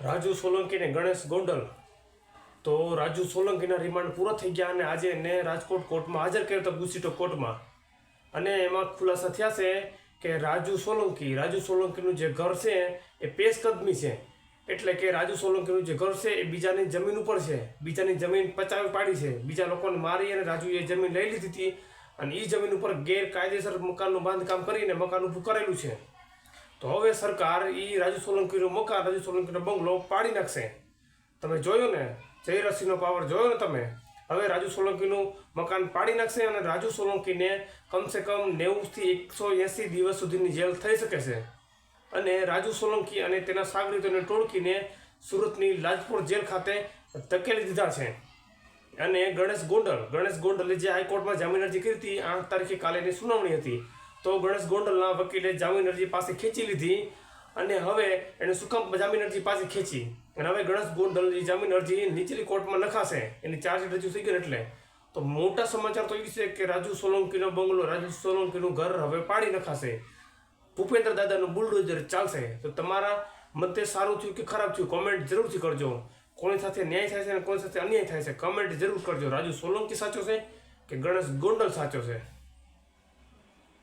રાજુ સોલંકી ને ગણેશ ગોંડલ. તો રાજુ સોલંકીના રિમાન્ડ પૂરા થઈ ગયા અને આજે એને રાજકોટ કોર્ટમાં હાજર કર્યો હતો ગુસીટો કોર્ટમાં. અને એમાં ખુલાસા થયા છે કે રાજુ સોલંકી, રાજુ સોલંકીનું જે ઘર છે એ પેશકદમી છે. એટલે કે રાજુ સોલંકીનું જે ઘર છે એ બીજાની જમીન ઉપર છે. બીજાની જમીન પચાવી પાડી છે. બીજા લોકોને મારી અને રાજુએ એ જમીન લઈ લીધી હતી અને એ જમીન ઉપર ગેરકાયદેસર મકાનનું બાંધકામ કરીને મકાન ઊભું કરેલું છે. તો હવે સરકાર એ રાજુ સોલંકીનું મકાન રાજુ સોલંકીનો બંગલો પાડી નાખશે. તમે જોયું ને? રસીનો પાવર જોયો ને તમે? હવે રાજુ સોલંકીનું મકાન પાડી નાખશે અને રાજુ સોલંકીને કમસે કમ નેવુંથી એકસો એંસી દિવસ સુધીની જેલ થઈ શકે છે. અને રાજુ સોલંકી અને તેના સાગરીતોને ટોળકીને સુરતની લાજપુર જેલ ખાતે ધકેલી દીધા છે. અને ગણેશ ગોંડલ, ગણેશ ગોંડલે જે હાઈકોર્ટમાં જામીન અરજી કરી હતી, આઠ તારીખે કાલેની સુનાવણી હતી. તો ગણેશ ગોંડલના વકીલે જામીન અરજી પાસે ખેંચી લીધી અને હવે એને શું કામ જામીન અરજી પાસે ખેંચી. અને હવે ગણેશ ગોંડલની જામીન અરજી નીચલી કોર્ટમાં નખાશે એની ચાર્જશીટ રજૂ થઈ ગઈ એટલે. તો મોટા સમાચાર તો એ છે કે રાજુ સોલંકીનો બંગલો, રાજુ સોલંકીનું ઘર હવે પાડી નખાશે. ભૂપેન્દ્ર દાદાનું બુલડોઝર ચાલશે. તો તમારા મતે સારું થયું કે ખરાબ થયું? કોમેન્ટ જરૂરથી કરજો. કોની સાથે ન્યાય થાય છે અને કોની સાથે અન્યાય થાય છે? કમેન્ટ જરૂર કરજો. રાજુ સોલંકી સાચો છે કે ગણેશ ગોંડલ સાચો છે?